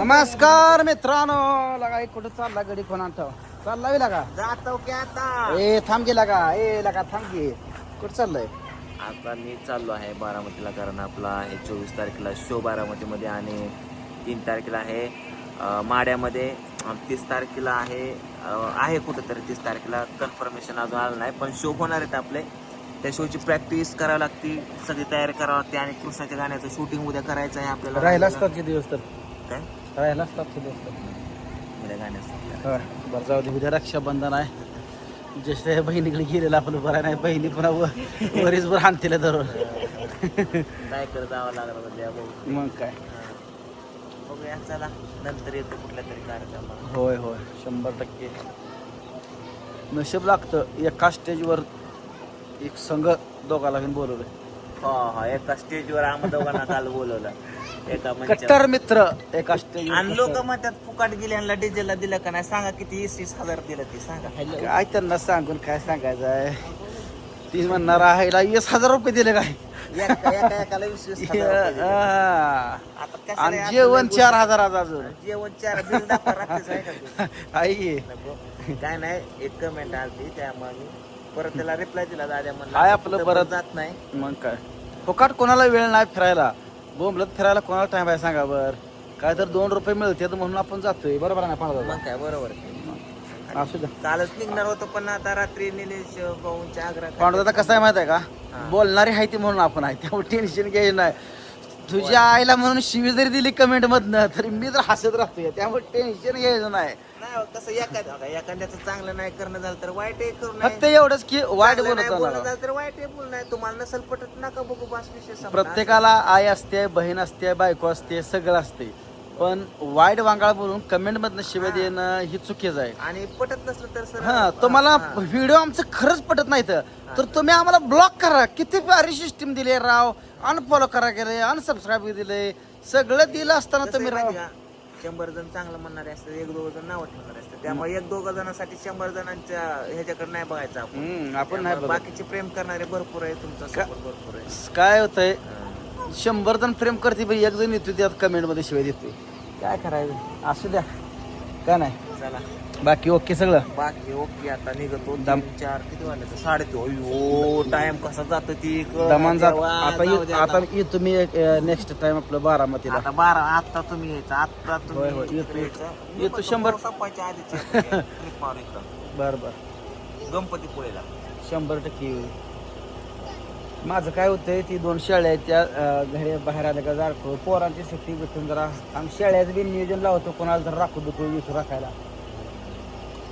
नमस्कार मित्रांनो लगा एक कुठं चालला गडी कोणा ठेव चालला बी लगा? जातो की आता. ए थांब गेला का ए लगा थांब गे कुठं चाललंय? आता मी चाललो आहे बारामतीला कारण आपला आहे चोवीस तारखेला शो बारामतीमध्ये आणि तीन तारखेला आहे माड्यामध्ये. तीस तारखेला आहे आहे कुठंतरी तीस तारखेला. कन्फर्मेशन अजून आलं नाही पण शो होणार आहेत आपले. त्या शोची प्रॅक्टिस करावी लागते सगळी तयारी करावी लागते आणि कृष्णाच्या गाण्याचं शूटिंग उद्या करायचं आहे आपल्याला. राहिला असतात किती दिवस तर? काय? राहिला असतात होय. बरं जाऊ दे उद्या रक्षाबंधन आहे. जसे बहिणीकडे गेलेलं आपलं बरं नाही बहिणी पुन्हा व- वरीच बरं आणतील धरून. काय कर जावं लागलं उद्या बघू मग काय? बघूया चला. नंतर येतो कुठल्या तरी कार्यक्रमाला होय होय. शंभर टक्के. नशीब लागतं. एका स्टेजवर एक संघ दोघाला घेऊन बोलवलं हा हा एका स्टेजवर आम्हा दोघांना काल बोलवलं एका मंचावर कट्टर मित्र एका स्टेज आणि लोक म्हणतात फुकाट गेले यांना डिझेलला दिलं का नाही सांगा किती वीस वीस हजार दिलं ते सांगा काय त्यांना सांगून काय सांगायचं आहे ती म्हणणार आहे वीस हजार रुपये दिले काय एका एका एकाला वीस वीस हजार रुपये दिले. हा. आता आणि जेवण चार हजार अजून जेवण चार बिल दाखवा रात्रीच आहे का तू? आई नको. काय नाही एक कमेंट आली त्यामुळे मी परत त्याला रिप्लाय दिला दाद्या म्हणला काय आपलं कुठं पण परत- जात नाही. मग काय? फुकाट कोणाला वेळ नाही फिरायला. बोंबलत फिरायला कोणाला टाइम आहे सांगा बर. काय तर दोन रुपये मिळते म्हणून आपण जातोय. बरोबर आहे ना पाण्यात मग काय बरोबर असू द्या. कालच निघणार होतो पण आता रात्री निलेश भाऊंच्या आग्रा पांडुदादा कसं आहे माहीत आहे का. बोलणारी आहे ती म्हणून आपण आहे. त्यामुळे टेन्शन घ्यायचं नाही. तुझ्या आईला म्हणून शिवी जरी दिली कमेंट मधनं तरी मी तर हसत राहतोय. त्यामुळे टेन्शन घ्यायचं नाही. नाही हो, कसं एखाद्या एखाद्याचं चांगलं नाही करणं झालं तर वाईट करू फक्त एवढंच की वाईट चांगलं नाही बोलत बोलणं आला. झालं तर वाईट बोल नाही तुम्हाला नसल पटत नका बघू बस विषय संपला. प्रत्येकाला आई असते बहीण असते बायको असते सगळं असते. पण वाईट वांगाळ बोलून कमेंट मधनं शिव्या देणं ही चुकीचं आहे. आणि पटत नसलं तर सर हा तुम्हाला व्हिडिओ आमचं खरंच पटत नाही तर. तर तुम्ही आम्हाला ब्लॉक करा. किती भारी सिस्टीम दिली राव. अनफॉलो करा गेले अनसबस्क्राईब दिले. सगळं दिलं असताना तुम्ही राव. शंभर जण चांगलं म्हणणारे असतात एक दोघ जण नाव ठेवणारे असतात. त्यामुळे एक दोघ जणांसाठी शंभर जणांच्या ह्याच्याकडे नाही बघायचं आपण. नाही. बाकीचे प्रेम करणारे भरपूर आहे तुमचा support भरपूर आहे. काय होतंय. शंभर जण प्रेम करते पण एक जण येतो त्यात कमेंटमध्ये शिवाय देतोय. काय करायचं? असू द्या. काय नाही. चला. बाकी ओके सगळं? बाकी ओके आता निघतो. दम- तीन, चार किती वाजले? साडे ओ टाइम कसा जातो ती? कळत दमान जात आता जाऊ ये- आता. येतो मी नेक्स्ट टाइम आपलं बारामतीला. आता बारा आता तुम्ही यायचं. आता होय, होय, तुम्ही येतो, इकडे येतो. यायचं. येतो शंभर. संपायच्या आधीच येतो. मारू इकडं. बर बर. गणपतीपुळेला. शंभर टक्के येऊ. माझं काय होतंय ती दोन शेळ्या त्या घरी बाहेर आल्या का जारखो पोरांची सुट्टी भेटून जरा आम्ही शेळ्याचं बी नियोजन लावतो कोणाला तर राखू दुखू विसू राखायला.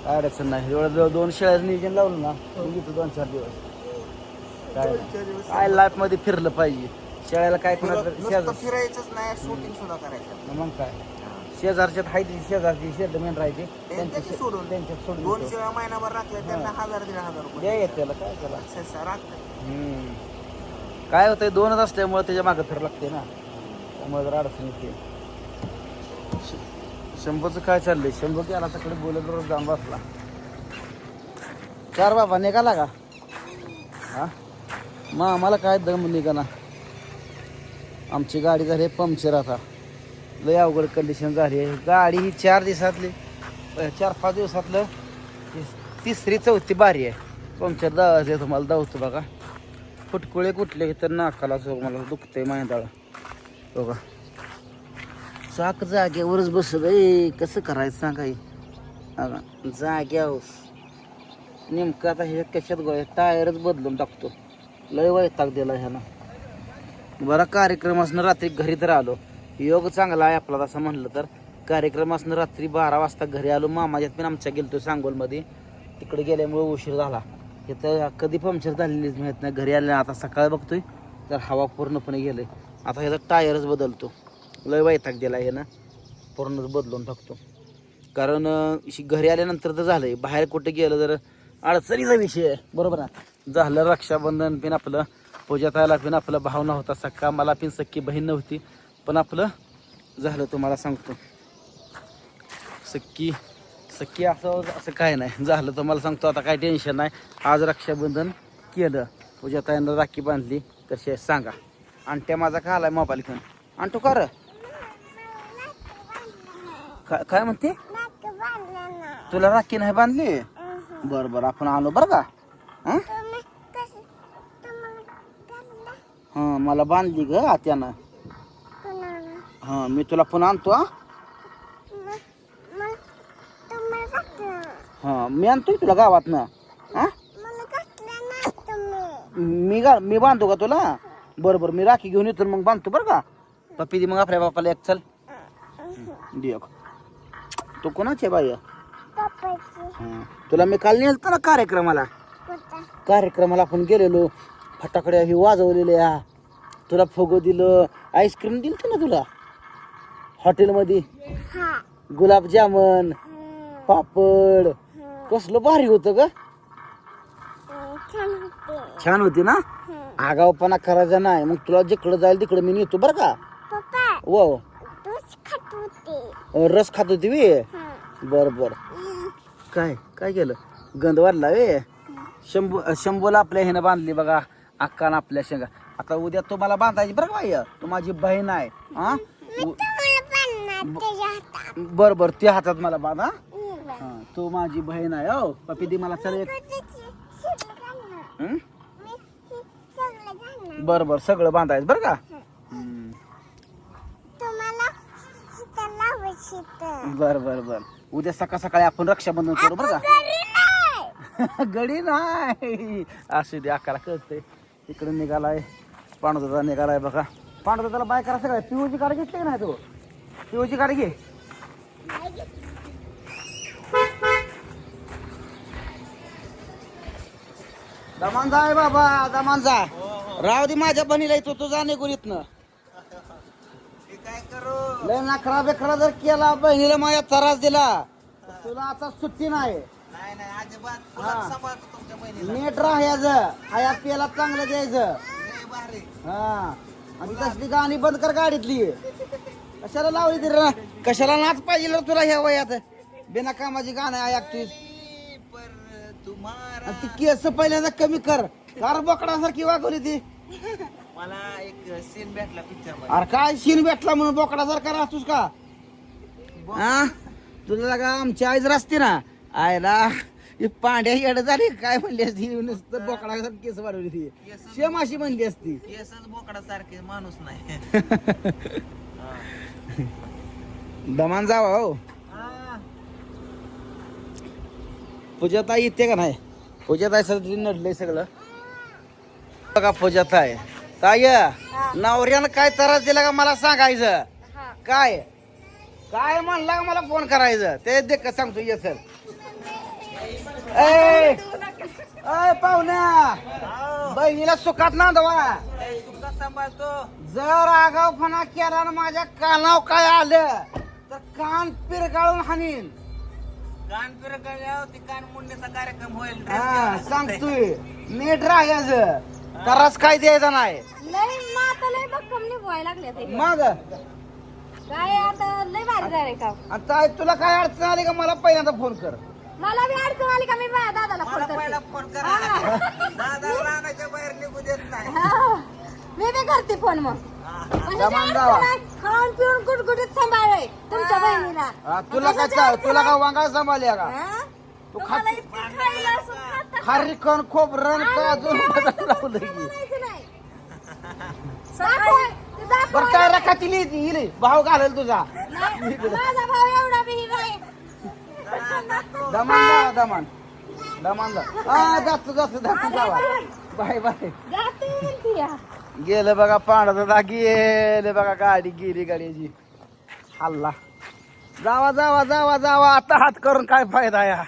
काय अडचण नाही. एवढं दोन शेळ्याचं नियोजन लावलं ना मग येतो दोन चार दिवस. काय काय लाईफमध्ये फिरलं पाहिजे. शेळ्याला काय शेजार फिरायचंच नाही शूटिंग सुद्धा करायचं. मग काय? शेजारच्यात हाय ती शेजारची शेत मेन राहायची. त्यांच्यात त्यांच्या सोडून. त्यांच्यात सोडून दोन देतो. शिवाय महिनाभर राखले त्यांना हजार दीड हजार रुपये येत त्याला काय त्याला हम्म. काय होतंय दोनच असल्यामुळे त्याच्या मागं फिर लागते ना. त्यामुळे जरा अडचण येते. शंभरचं काय चाललंय? शंभर की आला तिकडे बोलत रोज जाऊन बसला. चार बाबा निघाला का? हा? मग आम्हाला काय दम निघाना. आमची गाडी झाली पंक्चर आता. लय अवघड कंडिशन झाली आहे. गाडी ही चार दिवसातली चार पाच दिवसातलं तिसरी चौथी बारी आहे. पंक्चर दा तुम्हाला दावतो बघा. फुटकुळे कुठले तर नाकाला जो मला दुखतंय माहिती बघा. चाक जाग्यावरच बस गे कसं करायचं सांगाई हे? बघा, जाग्यावर नेमकं आता हे कशात गोळ्या? टायरच बदलून टाकतो. लय वैताग दिला ह्यानं. बरा कार्यक्रम असणं रात्री घरी तर आलो. योग चांगला आहे आपला तसं म्हणलं तर. कार्यक्रम असणं रात्री बारा वाजता घरी आलो. मामाच्यात पण आमच्या गेलतो सांगोलमध्ये. तिकडे गेल्यामुळे उशीर झाला. इथं कधी पंक्चर झालेलीच माहीत नाही. घरी आले आता सकाळी बघतोय तर हवा पूर्णपणे गेले आता ह्याचा टायरच बदलतो. लय वैताग दिला हे ना पूर्णच बदलून टाकतो. कारण घरी आल्यानंतर तर झालंय. बाहेर कुठे गेलं तर अडचणीचा विषय आहे. बरोबर ना झालं रक्षाबंधन पिन आपलं पूजा तायला पिन आपला भाव नव्हता सक्का मला पिन सक्की बहीण नव्हती. पण आपलं झालं तुम्हाला सांगतो. सक्की सक्की असं असं काय नाही. झालं तुम्हाला सांगतो आता काय टेन्शन नाही. आज रक्षाबंधन केलं. पूजा ताईनं राखी बांधली. कशी आहे. सांगा. आणि त्या माझा का आलाय मोबाईल घेऊन? आणतो का रे? काय काय म्हणते? तुला राखी नाही बांधली? बर बर. आपण आलो बरं का? हं? हा मला बांधली ग आत्यानं. हा मी तुला पुन्हा आणतो हा. हा मी आणतोय तुला गावात ना हा मी गा मी बांधतो का तुला? बरं बरं मी राखी घेऊन येतो मग बांधतो बरं का? पप्पी दे मग आपल्या बापाला एक चल. दे एक. तू कोणाचे बाई? हा. तुला मी काल नेलतो ना कार्यक्रमाला? कार्यक्रमाला आपण गेलेलो. फटाकड्या ही वाजवलेल्या. तुला फुगो दिलं. आईस्क्रीम दिलं ना तुला? हॉटेलमध्ये? गुलाबजामन पापड. कसलं भारी होतं ग. छान होती ना? आगावपणा करायचा नाही. मग तुला जिकडं जाईल तिकडं मी नेतो बरं का? व रस खात होती वे बर बर. काय काय केलं? गंध वाढला वे शंभू शंभूला आपल्या ह्यानं बांधली बघा. अक्कानं आपल्या शेंगा. आता उद्या तुम्हाला बांधायची बरं का बाई? तू माझी बहीण आहे. हा? बर बर. त्या हातात मला बांधा. हा तू माझी बहीण आहे हो. पप्पी दी मला चल एक. हं? बर बर सगळं बांधायचं बरं का? हं. बर बर बर. उद्या सकाळ सकाळी आपण रक्षाबंधन करू बरं का? गडी नाही. असू दे अकाला कळतंय. इकडे निघालाय पांडुदादा निघालाय बघा. पांडुदादाला बाय करा सगळ्या. पिओची गाडी घेतली का नाही तू? पिओची गाडी घे. दमान जाय बाबा दमान जा राव दे माझ्या बहिणीला येतो तू जा निघून इथनं. लय नखरा बेखरा जर केला बहिणीला माझ्या त्रास दिला तुला आता सुट्टी नाही. हा. नीट राहायचं. हाया पेला चांगलं द्यायचं. हा. आणि तसली गाणी बंद कर गाडीतली. कशाला लावली ना कशाला नाच पाहिजे तुला ह्या वयात? बिना कामाची गाणं ऐकतोय आणि ती केस पहिल्यांदा कमी कर. कार बोकडासारखी वागवली ती. मला एक सीन भेटला पिक्चर अरे काय शिन भेटला म्हणून बोकडासारखा राहतोस का? हा? तुला का आमची आईच रस्ते ना. आयला ही पांड्या येड झाली काय म्हणली असती? नुसतं बोकडासारखी केस वाढवली ती. शेम अशी म्हणली असती. केसच बोकडा सारखे माणूस नाही. दमान जावा हो. पूजाताई येते का नाही? पूजाताई सगळं नडलंय सगळं. बघा पूजाताई. ताय नवऱ्यानं काय त्रास दिला का मला सांगायचं? काय? काय म्हणला का मला फोन करायचं? ते दे का सांगतो ये सर. ए पाहुण्या. बहिणीला सुखात नांदवा. सांभाळतो. जर आगावपणा केला ना माझ्या कानाव काय आलं तर कान पिरगाळून हाणीन कान फिरकल्यावर ते कान मुंडण्याचा कार्यक्रम होईल. हा सांगतोय. नीट राहायचं त्रास काय द्यायचा नाही. लय माता लय भक्कम निभवायला लागले ते. मग? काय आता लय भारी झाले का आता तुला काय अडचण आली का? मला पहिल्यांदा फोन कर. मला बी अडचण आली का? मी माझ्या दादाला फोन मला पहिला करते फोन करा. दादा रानाच्या बाहेर निघू देत नाही. हा. मी बी करते फोन मग. कशाची जमान अडचण जावा. आहे? खाऊन पिऊन गुटगुटीत सांभाळलंय बहिणीला हा, तुला काय चा- तुला? काय का? हा? तू तुम्हाला खात इतकं खायला असून खाता का? खारी कण खोबरं काजून आनंद लावलं की. म्हणायचं नाही. दाखव, ते दाखव. बरं काय रखाची लिहिली इली भाव घालेल तुझा. नाही, माझा भाव एवढा बी नाही. दमान जा दमान. दमान जा. हा जास्त जास्त जास्त जावा. बाय. बाय जाते म्हणते या. गेलं बघा पांढरा गेले बघा गाडी गेली गाडीची हल्ला. जावा जावा जावा जावा. आता हात करून काय फायदा या